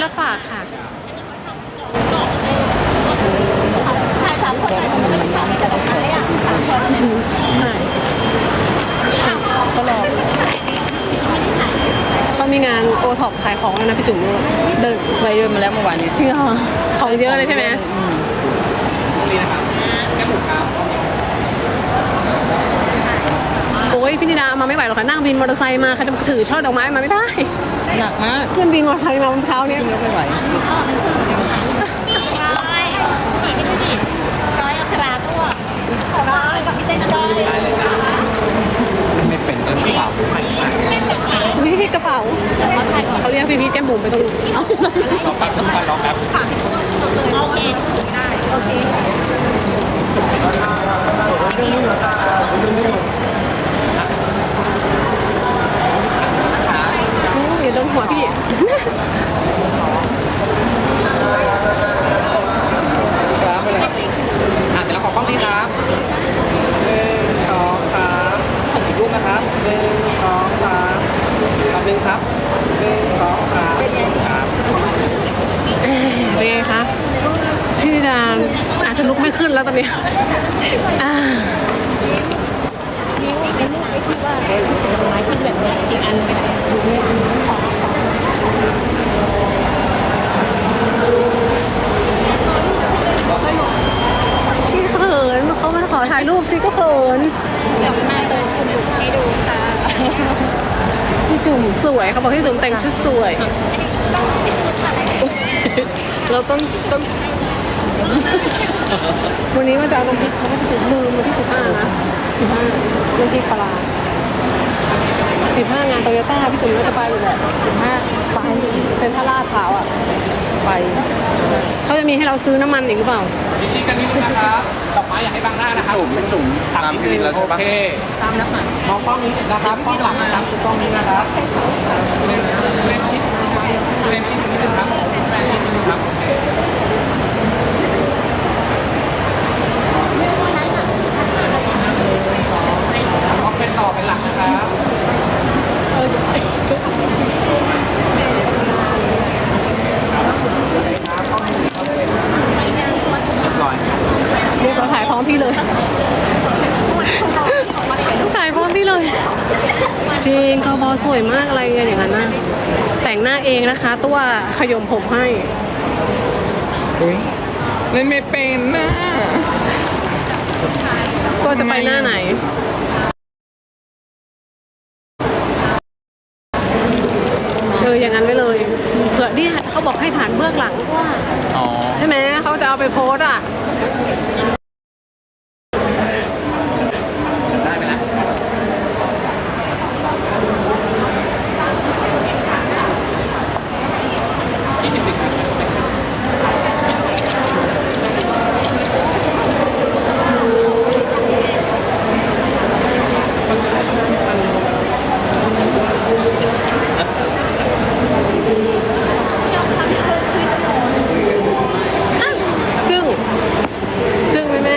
แล้วฝากค่ะ ชายสามคนไหนคนนึงสามคนไหนอะสามคนใช่ก็รอเขามีงานโอท็อปขายของแล้วนะพี่จุ๋มเดินไปเดินมาแล้วเมื่อวานนี้จริงเหรอของเยอะเลยใช่ไหม โอ้ยพี่นิดามาไม่ไหวหรอกค่ะนั่งบินมอเตอร์ไซค์มาใครจะถือช่อดอกไม้มาไม่ได้หนักมากขึ้นบินมอเตอร์ไซค์มาเมื่อเช้าเนี้ยขึ้นยกไม่ไหวร้อยร้อยอัคราตัวร้อยกับพี่เต้นร้อยไม่เป็นต้นเปล่าวิพี่กระเป๋าเขาเรียกพี่พี่แก้มบุ๋มไปตรงนู้นเราแป๊บต้องการรอแป๊บโอเคได้โอเค อย่าโดนหัวพี่ ครับไปเลยอะเดี๋ยวเราขอกล้องนี้ครับหนึ่งสองสามอีกรูปนะครับหนึ่งสองสามสามหนึ่งครับหนึ่งสองสามเป็นครับเป็นไงคะ พี่ดาอาจจะลุกไม่ขึ้นแล้วตอนนี้อ่า นี่เป็นไอ้ที่ว่าดอกไม้ขึ้นแบบนี้อีกอันนึง ชีเขิน เขามาขอถ่ายรูปชีก็เขินดอกไม้เลยคุณดูให้ดูค่ะพี่จุ๋มสวยเขาบอกพี่จุ๋มแต่งชุดสวย เราต้องต้อง วันนี้มาจะเอาน้ำพริกเขาก็จุ๋มลืมวันที่สิบห้านะสิบห้าน้ำพริกปลาสิบห้างานโตโยต้าพี่จุ๋มก็จะไปอยู่แหละสิบห้าไปเซ็นทรัลลาดพร้าวอะ ไป เขาจะมีให้เราซื้อน้ำมันอีกหรือเปล่า ชี้ๆกันนิดนึงนะครับดอกไม้อยากให้บังหน้านะครับจุ่มเป็นจุ่มตามพี่วินแล้วใช่ปะโอเคตามแล้วค่ะมองกล้องนี้นะครับกล้องหลังนะครับกล้องนี้นะครับเล่มเล่มชิดเล่มชิดนิดนึงครับแม่ชิดนิดนึงครับโอเคเอาเป็นต่อเป็นหลักนะครับ เรียกเราถ่ายพร้อมพี่เลย ถ่ายพร้อมพี่เลยจริงกบอสวยมากอะไรอย่างนั้นนะแต่งหน้าเองนะคะ ตัวขยมผมให้เฮ้ยเล่นไม่เป็นนะตัวจะไปหน้าไหนเอออย่างนั้นไปเลยเผื่อเนี่ยเขาบอกให้ฐานเบื้องหลังว่าอ๋อใช่ไหมเขาจะเอาไปโพสต์อะ ได้ไปแล้ว จึ้ง จึ้งไหมแม่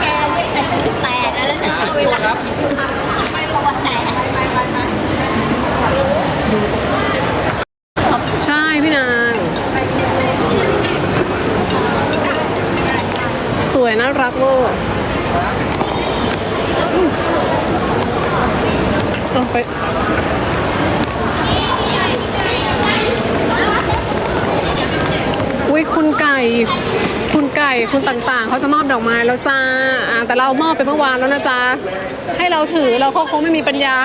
แกไม่ฉันเป็นสิบแปดแล้วฉันจะเวลาไม่รู้ว่าไหน ใช่พี่นาง สวยน่ารักเวอร์อืม ลงไปอุ้ยคุณไก่ คุณไก่คุณต่างๆ เขาจะมอบดอกไม้แล้วจ้าอ่าแต่เรามอบไปเมื่อวานแล้วนะจ๊ะให้เราถือเราก็คงไม่มีปัญญา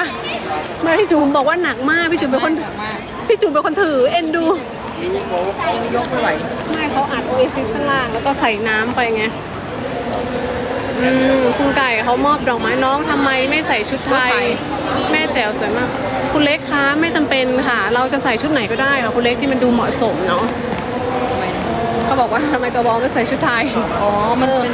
เมื่อพี่จุ๋มบอกว่าหนักมากพี่จุ๋มเป็นคนพี่จุ๋มเป็นคนถือเอ็นดูยกไม่ไหวไม่เขาอัดโอเอซิสข้างล่างแล้วก็ใส่น้ำไปไงอืมคุณไก่เขามอบดอกไม้น้องทำไมไม่ใส่ชุดไทย แม่แจ๋วสวยมาก คุณเล็กคะไม่จำเป็นค่ะ เราจะใส่ชุดไหนก็ได้ค่ะคุณเล็กที่มันดูเหมาะสมเนาะเขาบอกว่าทำไมกระบอกไม่ใส่ชุดไทยอ๋อมันเป็น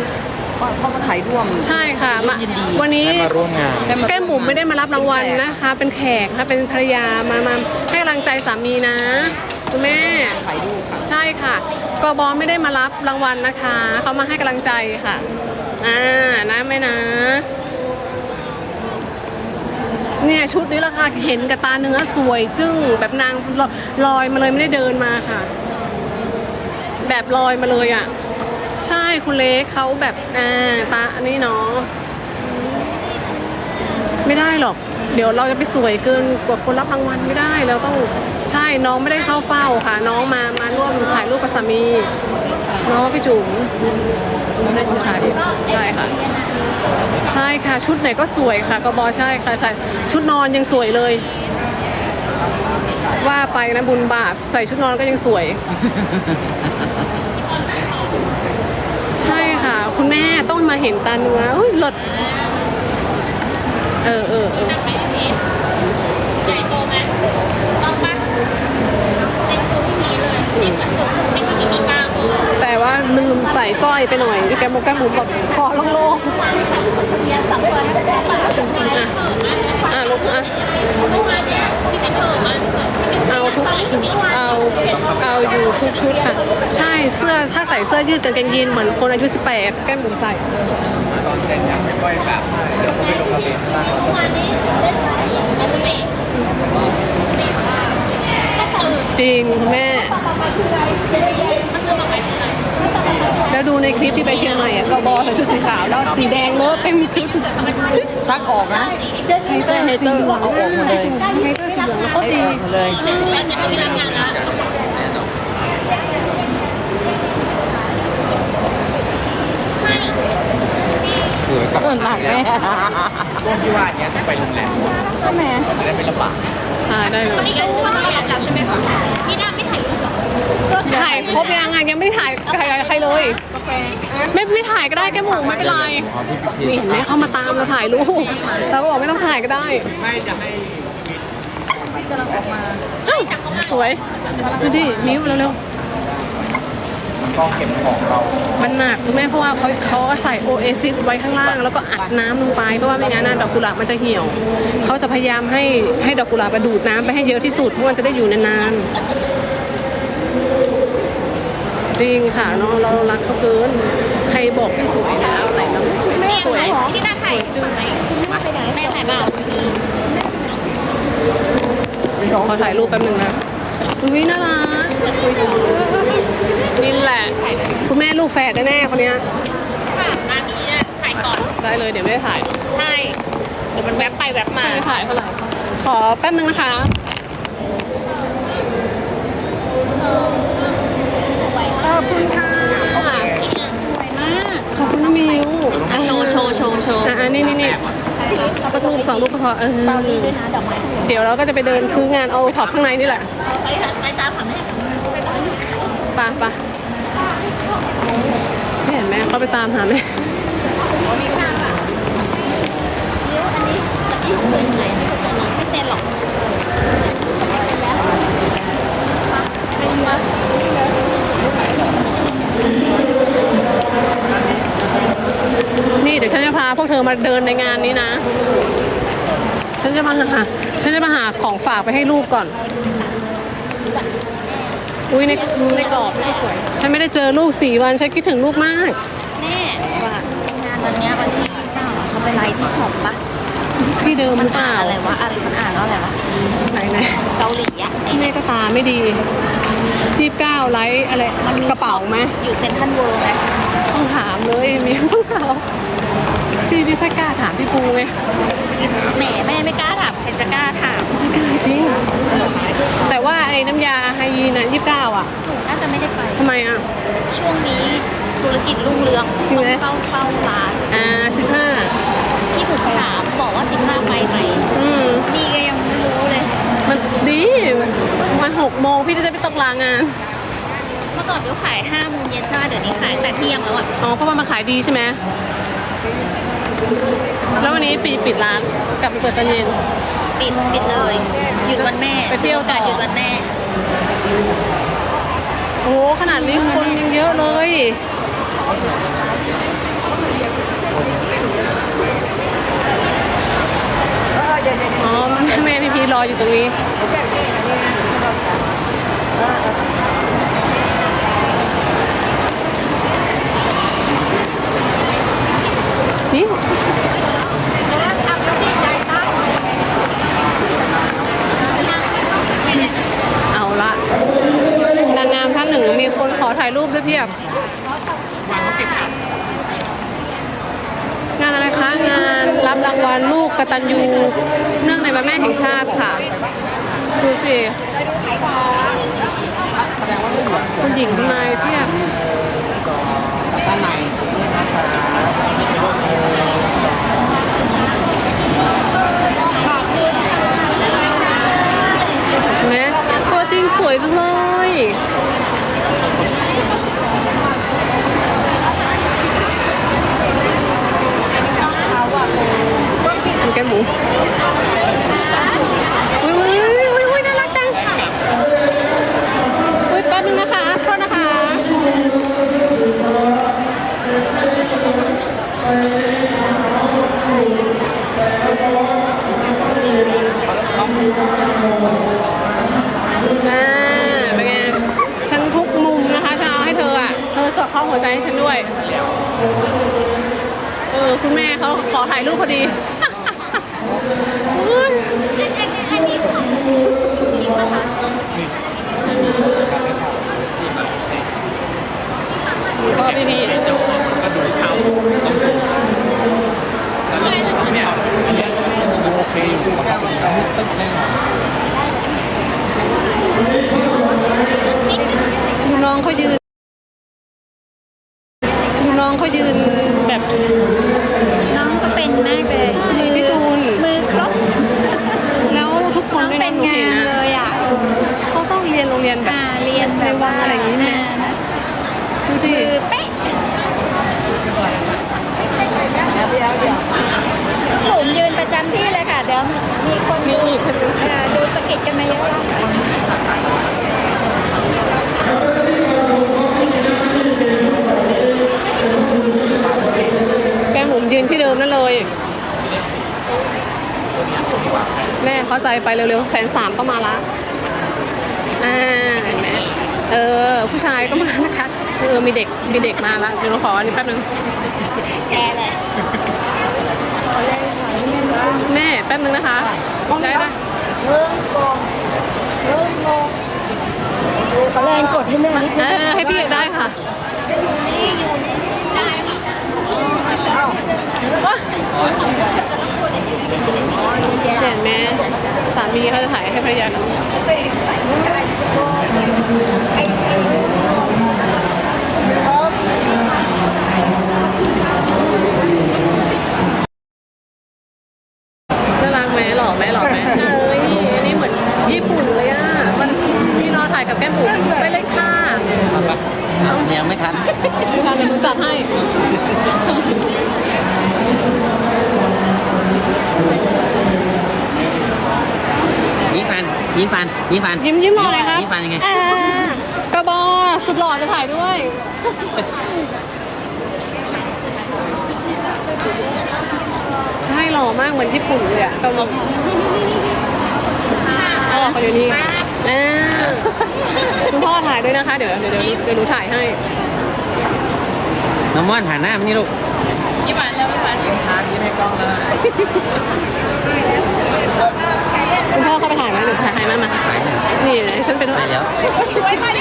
เขามาถ่ายร่วมใช่ค่ะมายินดีวันนี้ได้มาร่วมงานแก้มบุ๋มไม่ได้มารับรางวัลนะคะ เป็นแขกค่ะเป็นภรรยามามาให้กำลังใจสามีนะคุณแม่ถ่ายรูปค่ะใช่ค่ะกบไม่ได้มารับรางวัลนะคะเขามาให้กำลังใจค่ะอ่านะแม่นะ เนี่ยชุดนี้ราคาเห็นกับตาเนื้อสวยจึ้งแบบนางลอยมาเลยไม่ได้เดินมาค่ะ แบบลอยมาเลยอะ ใช่คุณเล็กเขาแบบอ่าตาอันนี้เนาะไม่ได้หรอก เดี๋ยวเราจะไปสวยเกินกว่าคนรับรางวัลไม่ได้เราต้องใช่น้องไม่ได้เข้าเฝ้าค่ะ น้องมามาร่วมถ่ายรูปกับสามี เน้องพี่จุ๋มน้องได้ถ่ายใช่ค่ะ ใช่ค่ะ ชุดไหนก็สวยค่ะกบอใช่ค่ะใช่ชุดนอนยังสวยเลย ว่าไปนะบุญบาปใส่ชุดนอนก็ยังสวย ใช่ค่ะ คุณแม่ต้องมาเห็นตาเนื้ออุ้ยหลดเออเออเออใหญ่โตไหมต้องปะเป็นตัวที่มีเลยนี่เหมือนฝึกใแต่ว่าลืมใส่สร้อยไปหน่อยแกมกแกมหมูแบบคอโล่งๆอะลูกอะเอาทุกชุดเอาเอาอยู่ทุกชุดค่ะ ใช่เสื้อถ้าใส่เสื้อยืดกางเกงยีนเหมือนคนอายุ18แก้มบุ๋มใส่ตอนเต้นยังไม่ค่อยแบบเดี๋ยวผมไปลงทะเบียนบ้างล่างมันจะมีมีว่าต้องตื่นจริงคุณแม่ แล้วดูในคลิปที่ไปเชียงใหม่อะก็บอใส่ชุดสีขาวแล้วสีแดงเลอะเต็มชุดซักออกนะไม่ใช่เฮเตอร์เอาออกหมดเลยไฮเตอร์สีเหลืองแล้วก็ไอ้ดีออกหมดเลยมันจะไม่มีรายงานแล้วสวยกับเออหนักแม่ช่วงที่ว่าเนี้ยจะไปโรงแรมใช่ไหมไม่ได้เป็นลำบาก ถ่ายได้เลยนี่กันว่าเราแล้วใช่ไหมคะพี่น้าไม่ถ่ายรูปหรอถ่ายครบยังไงยังไม่ได้ถ่ายใครใครเลย ไม่ไม่ถ่ายก็ได้แก้มหมูไม่เป็นไรนี่เห็นไหมเขามาตามเราถ่ายรูปเราก็บอกไม่ต้องถ่ายก็ได้ไม่จะให้อ้าวสวยดูดิมิ้วเร็ว กองเก็บของเรา มันหนักคุณแม่เพราะว่าเขาเขาใส่โอเอซิสไว้ข้างล่าง แล้วก็อัดน้ำลงไปเพราะว่าไม่งั้นน่ะดอกกุหลาบมันจะเหี่ยวเขาจะพยายามให้ให้ดอกกุหลาบไปดูดน้ำไปให้เยอะที่สุดเพราะมันจะได้อยู่นานๆจริงค่ะเนาะเรารักเขาเกิน ใครบอกไม่สวยแล้วไหนเราไม่สวยสวยพี่น้าถ่ายจุดไหนไปไหนแม่ถ่ายเปล่าขอถ่ายรูปแป๊บนึงนะอุ้ยน่ารัก นี่แหละ คุณแม่ลูกแฝดแน่ๆคนเนี้ยค่ะมานี้ถ่ายก่อน ได้เลยเดี๋ยวไม่ได้ถ่ายใช่ เดี๋ยวมันแวบไปแวบมา ไม่ได้ถ่ายเท่าไหร่ ขอแป๊บนึงนะคะขอบคุณค่ะสวยมาก ขอบคุณน้องมิวโชว์โชว์โชว์โชว์อะอันนี้นี่นี่สักรูปสองรูปก็พอเออเดี๋ยวเราก็จะไปเดินซื้องานเอาท็อปข้างในนี่แหละ ไปไปตามหาแม่ไป่ะป่ะ ไม่เห็นแม่เขาไปตามหาแม่ไม่เซ็นหรอกนี่เดี๋ยวฉันจะพาพวกเธอมาเดินในงานนี้นะ ฉันจะมาหา ฉันจะมาหาของฝากไปให้ลูกก่อน อุ้ยในในกรอบนี่สวย ฉันไม่ได้เจอลูกสี่วัน ฉันคิดถึงลูกมากแม่งานวันเนี้ยวันที่ยี่สิบเก้าอะเขาไปไลฟ์ที่ช็อปปะที่เดิมหมันรือเปอ่าล่านอะไรวะอะไรมันอ่านว่าอะไรวะไหนไหนเกาหลีอะไอ้แม่ก็ตาไม่ดีที่เก้าไลท์อะไรมันมีกระเป๋าไหมอยู่เซ็นทรัลเวิลด์ไงต้องถามเลยมีต้องถาม พี่ไม่ค่อยกล้าถามพี่ปูไงแหมแม่ไม่กล้าถามใครจะกล้าถามไม่กล้าจริง แต่ว่าไอ้น้ำยาไฮยีนอะยี่สิบเก้าอะหนูน่าจะไม่ได้ไป ทำไมอะ ช่วงนี้ธุรกิจรุ่งเรืองจริงไหม ต้องเฝ้าเฝ้าร้านอ่าสิบห้าที่ผมถามบอกว่าสิบห้าไปไหมอืม นี่ก็ยังไม่รู้เลย มันดีมันหกโมงพี่จะได้ไปตกลางาน เมื่อก่อนบิวขายห้าโมงเย็นใช่ไหมเดี๋ยวนี้ขายแต่เที่ยงแล้วอะอ๋อเพราะว่ามันขายดีใช่ไหม แล้ววันนี้ปิดปิดร้านกลับมาเปิดตอนเย็น ปิดปิดเลย หยุดวันแม่ไปเที่ยวต่อโอกาสหยุดวันแม่ โอ้โหขนาดนี้คนยังเยอะเลยอ๋อแม่พี่พีรออยู่ตรงนี้นี่ิเอาละนางงามท่านหนึ่งมีคนขอถ่ายรูปด้วยเพียบงานอะไรคะ งานรับรางวัลลูกกะตันยูเนื่องในวันแม่แห่งชาติค่ะ ดูสิคุณหญิงนายเพียบตาไหน ริงสวยจังเลยดูแกหมูอุ้ยอุ้ยอุ้ยอุ้ยน่ารักจังอุ้ยแป๊บนึงนะคะโทษนะคะ อกดเข้าหัวใจให้ฉันด้วย เออ คุณแม่เขาขอถ่ายรูปพอดีอุ๊ยอันนี้ของชุดนี้ป่ะคะก็พี่พี่ ก็ดูเขาต้องสูงแล้วก็เนี่ยอันเนี้ยดูโอเคอยู่ครับตึ๊กแน่นอน ดูน้องเขายืน ดูน้องเขายืนแบบ น้องก็เป็นมากเลย มือ พี่ตูน มือครบ แล้วทุกคน น้อง ด้วย เป็น นะหนู งา เห็น น นะ เลยอะ เขาต้องเรียนโรงเรียนแบบ อ่าเรียนแบบว่า อะไรอย่างนี้ไหม อ่า ดูดิ มือเป๊ะหมุนยืนประจำที่เลยค่ะ เดี๋ยวมีคน มี ดู อีกคนนึง อ่าดูสะกิดกันมาเยอะแล้ว แก้มหมุมยืนที่เดิมนั่นเลย แม่เข้า ใจไปเร็วๆแสนสามก็มาละอ่าเห็นไหมเออ ผู้ชายก็มานะคะ เออ มีเด็ก มีเด็กมาละเดี๋ยวเราขออันนี้แป๊บนึง แกแหละแม่แป๊บนึงนะคะ ได้ได้เขาแรงกดให้แม่นิดเออให้พี่ได้ค่ะเห็นไหมสา มีเขาจะถ่ายให้ภรรยาดูน่ารักไหมหล่อไหมหล่อไหมเอ้ยอันนี้เหมือนญี่ปุ่นเลยอะ มันพี่นอถ่ายกับแก้มบุ๋มไปเลยค่ะ ยังไม่ทัน ดูการเดี๋ยวหนูจัดให้ ยิ้มฟันยิ้มฟันยิ้มฟัน ยิ้มยิ้มรอเลยครับ ยิ้มฟันยังไง อ่ากระบอสุดหล่อจะถ่ายด้วย ใช่ หล่อมากเหมือนญี่ปุ่นเลยอะกระบอเอาหล่อเขาอยู่นี่อ่าคุณพ่อถ่ายด้วยนะคะ เดี๋ยวเดี๋ยวเดี๋ยวเดี๋ยวหนูถ่ายให้ น้องม่อนหันหน้ามานี่ลูกยี่หวานแล้วยี่หวานทางยิ้มให้กล้องเลยคุณพ่อเข้าไปถ่ายไหมหรือถ่ายให้มามาถ่ายหนึ่งนี่เดี๋ยวฉันเป็นไปแล้วไว้มาเ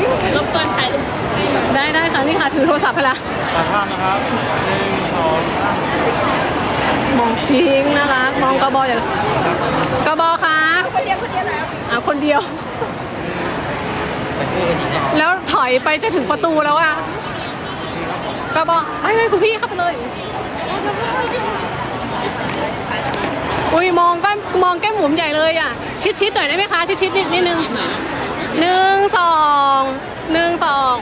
ร็วรบกวนถ่ายรูปได้ได้ค่ะนี่ค่ะถือโทรศัพท์ไปละตัดภาพนะครับหนึ่งสองสามมองชิงน่ารักมองกระบออย่างกระบอคะคนเดียวคนเดียวแล้วอะคนเดียว จะคู่กันอีกเนี่ยแล้วถอยไปจะถึงประตูแล้วอะกระบอไปไปคุณพี่เข้าไปเลย อุ้ยมองก็มองแก้มหมุมใหญ่เลยอะ ชิดชิดๆหน่อยได้ไหมคะ ชิดชิดๆนิดนิดนึง หนึ่งสองหนึ่งสอง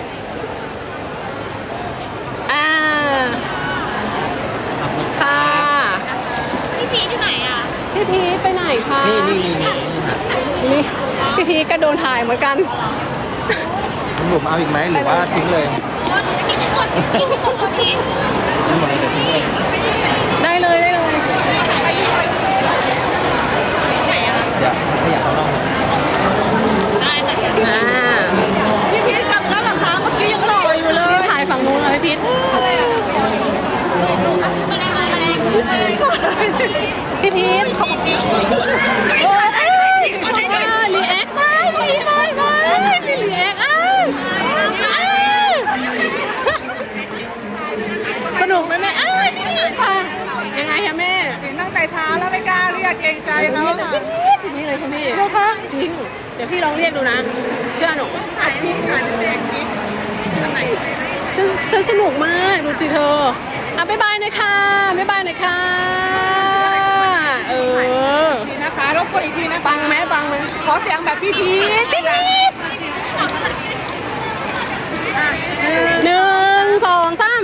อ่าค่ะพี่พีที่ไหนอะพี่พีชไปไหนคะนี่นี่นี่นี่นี่ค่ะนี่พี่พีชก็โดนถ่ายเหมือนกัน คุณหนุ่มเอาอีกไหมหรือว่าทิ้งเลยโอ้หนูจะกินทั้งหมดกินทั้งหมดพี่ทิ้งหมดเลยเดี๋ยวทิ้งเลย ได้เลยได้เลย ไหนอะ อย่าขยับเขาลอง ได้ค่ะ อ่า พี่พีชกลับแล้วเหรอคะเมื่อกี้ยังหล่ออยู่เลย ถ่ายฝั่งนู้นเลยพี่พีช มาแรงมาแรงมาแรง พี่พีทเขาบอกว่ารีแอคไม่ไม่ไม่ไม่ไม่รีแอคอ้า รงใจเขาค่ะ นี่เลย คุณพี่นะคะ จริง เดี๋ยวพี่ลองเรียกดูนะ เชื่อหนูถ่ายพี่ถ่ายพี่เป็นคลิปอันไหนฉันฉันสนุกมากดูสิเธออะบ๊ายบายหน่อยค่ะบ๊ายบายหน่อยค่ะเออทีนะคะรบกวนอีกทีนะคะปังไหมปังไหมขอเสียงแบบพี่พีทพี่พีทอะหนึ่งหนึ่งสองสาม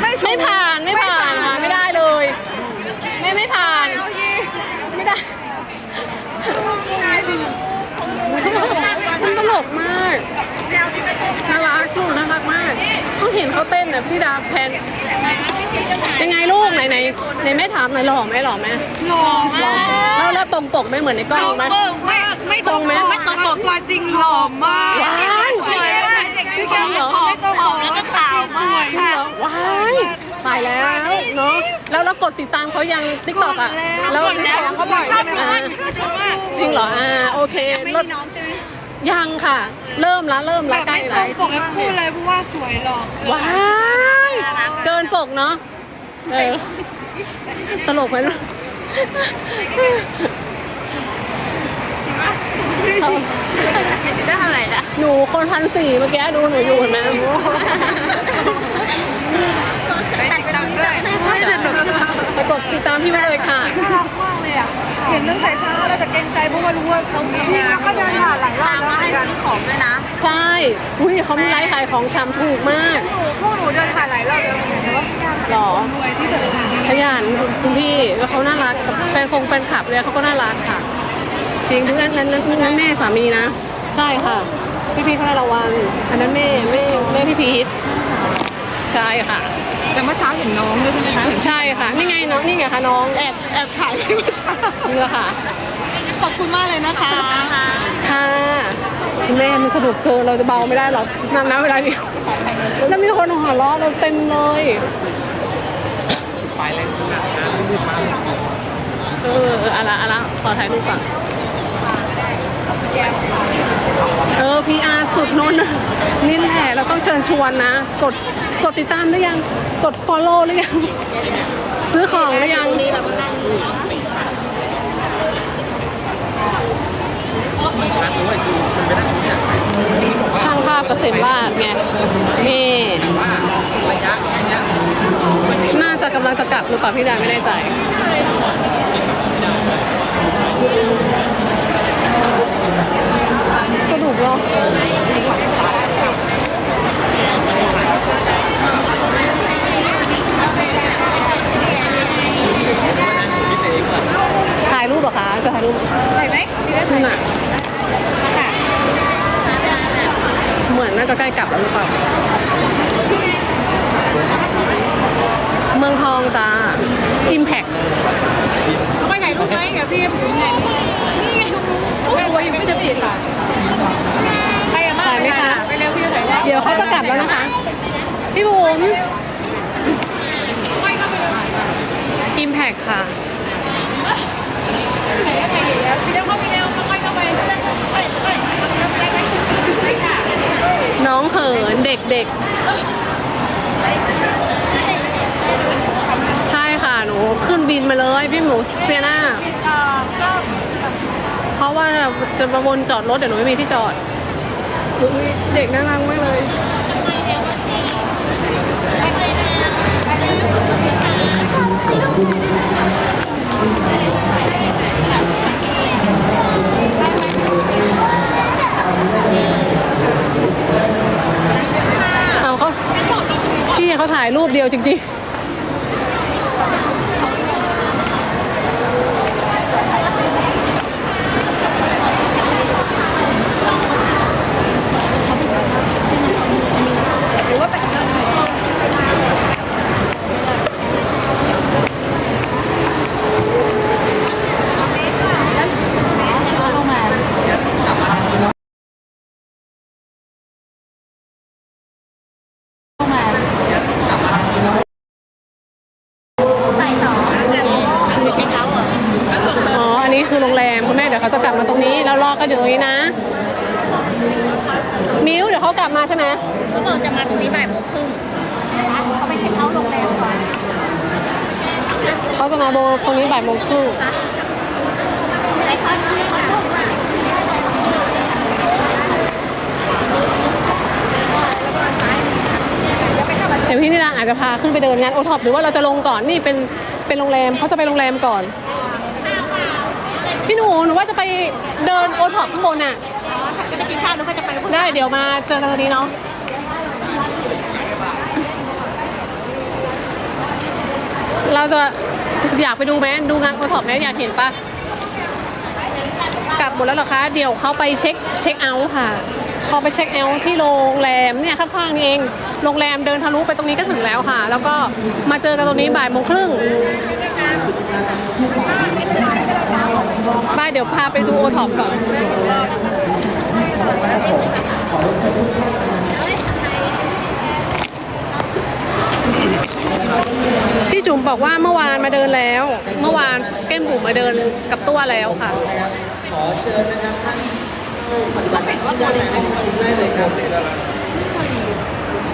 ไม่สูง ไม่ผ่านไม่ผ่านค่ะไม่ได้เลย ไม่ไม่ผ่าน โอเค ไม่ได้ ถ่ายไป ฉันต ลกมากแนวนี้ไม่ต้องน่ารักสู้น่ารักมากต้องเห็นเขาเต้นน่ะพี่ดาแพน ยังไงลูกไหนไหนไหนแม่ถามหน่อยหล่อไหมหล่อไหมหล่อมากแล้วแล้วตรงปกไหม่เหมือนในกล้องไหม ไม่ไม่ตรงไหมไม่ตรงบอกตัวจริงหล่อมากว้ายสวยมากพี่แก้มเหรอไม่ตรงบอกแล้วก็ขาวมากจริงเหรอว้ายตายแล้วเนาะแล้วเรากดติดตามเขายังติ๊กต็อกอะแล้วเขาบอกชอบอ่าจริงเหรออ่าโอเคไม่ลมีดน้องใช่ไหม ยังค่ะ เริ่มละเริ่มละใกล้ละปกคู่เลยเพราะว่าสวยหล่อว้ายเกินปกเนาะเออตลกไหมลูกได้เท่าไหร่จ้ะหนูคนพันสี่เมื่อกี้ดูหนูอยู่เห็นไหมตัดไปตรงนี้จ้ะไม่แต่หนูไปกดติดตามพี่ไว้เลยค่ะ น่ารักมากเลย อะ เห็นตั้งแต่เช้าแล้วแต่เกรงใจเพราะว่ารู้ว่าเขาทำงานเขาเดินผ่านหลายรอบแล้วให้ซื้อของด้วยนะใช่ อุ้ยเขามีไลฟ์ขายของชำถูกมากพวกหนูเดินผ่านหลายรอบแล้วแต่ว่าหรอ รวยที่เดินผ่านขยันคุณพี่ แล้วเขาน่ารัก แฟนคงแฟนคลับเลยเขาก็น่ารักค่ะ จริงงั้นงั้นงั้นงั้นแม่สามีนะ ใช่ค่ะ พี่พีทเขาระวัง อันนั้นแม่แม่แม่พี่พีทใช่ค่ะ แต่เมื่อเช้าเห็นน้องด้วยใช่ไหมคะเห็นใช่ค่ะ นี่ไงน้องนี่ไงคะน้องแอบแอบถ่ายเมื่อเช้านี่แหละค่ะ ขอบคุณมากเลยนะคะค่ะคุณแม่มันสนุกเกินเราจะเบาไม่ได้หรอกนั่นนะเวลานี้แล้วมีคนหัวเราะเราเต็มเลยไปเลยหนักนะมืดมากเออเอออะไรอะไรขอถ่ายรูปก่อน เออ PR สุดนู้นนี่แหละเราต้องเชิญชวนนะ กดกดติดตามหรือยัง กด follow หรือยัง ซื้อของหรือยังช่างภาพเกษมราชไง นี่น่าจะกำลังจะกลับหรือเปล่าพี่ดาไม่แน่ใจ สนุกเนาะถ่ายรูปเหรอคะ จะถ่ายรูป ถ่ายไหม นั่นน่ะเหมือนน่าจะใกล้กลับแล้วหรือเปล่า เมืองทองจ้า Impact เอาไปถ่ายรูปไหมเดี๋ยวพี่ผมถ่ายนี่ไงโอ้ยรวยอยู่ไม่จะผิดค่ะใครอะมา ถ่ายไหมคะ ไปเร็วพี่จะถ่ายแล้ว เดี๋ยวเขาจะกลับแล้วนะคะ พี่บุ๋ม Impact ค่ะ ถ่ายแล้วถ่ายแล้วพี่เร็วเข้าไปเร็วเข้าไปเข้าไป น้องเขินเด็กเด็กใช่ค่ะหนูขึ้นบินมาเลยพี่หมูเซียนาเพราะว่าจะมาวนจอดรถเดี๋ยวหนูไม่มีที่จอดเด็กน่ารักมากเลย พี่เขาถ่ายรูปเดียวจริงๆ อ๋อ อันนี้คือโรงแรมคุณแม่เดี๋ยวเขาจะกลับมาตรงนี้ แล้วรอกันอยู่ตรงนี้นะ มิวเดี๋ยวเขากลับมาใช่ไหมเขาบอกจะมาตรงนี้บ่ายโมงครึ่งเขาจะมาโบตรงนี้บ่ายโมงครึ่งเดี๋ยวพี่นิรันดร์อาจจะพาขึ้นไปเดินงานโอท็อปหรือว่าเราจะลงก่อนนี่เป็นเป็นโรงแรมเขาจะไปโรงแรมก่อน พี่หนูหนูว่าจะไปเดินโอท็อปข้างบนน่ะจะ ไปกินข้าวหนูก็จะไปได้เดี๋ยวมาเจอกันตรงนี้เนาะเราจะอยากไปดูไหมดูงานโอท็อปไหมอยากเห็นปะกลับหมดแล้วเหรอคะ เดี๋ยวเขาไปเช็คเช็คเอาท์ค่ะเขาไปเช็คเอาท์ที่โรงแรมเนี่ยข้างๆเอง โรงแรมเดินทะลุไปตรงนี้ก็ถึงแล้วค่ะ แล้วก็มาเจอกันตรงนี้บ่ายโมงครึ่งบายเดี๋ยวพาไปดูโอท็อปก่อน พี่จุ๋มบอกว่าเมื่อวานมาเดินแล้ว เมื่อวานเก้มบุ๋มมาเดินกับตัวแล้วค่ะ ขอเชิญนะครับท่านปฏิบัติการได้เลยครับ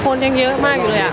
คนยังเยอะมากอยู่เลยอะ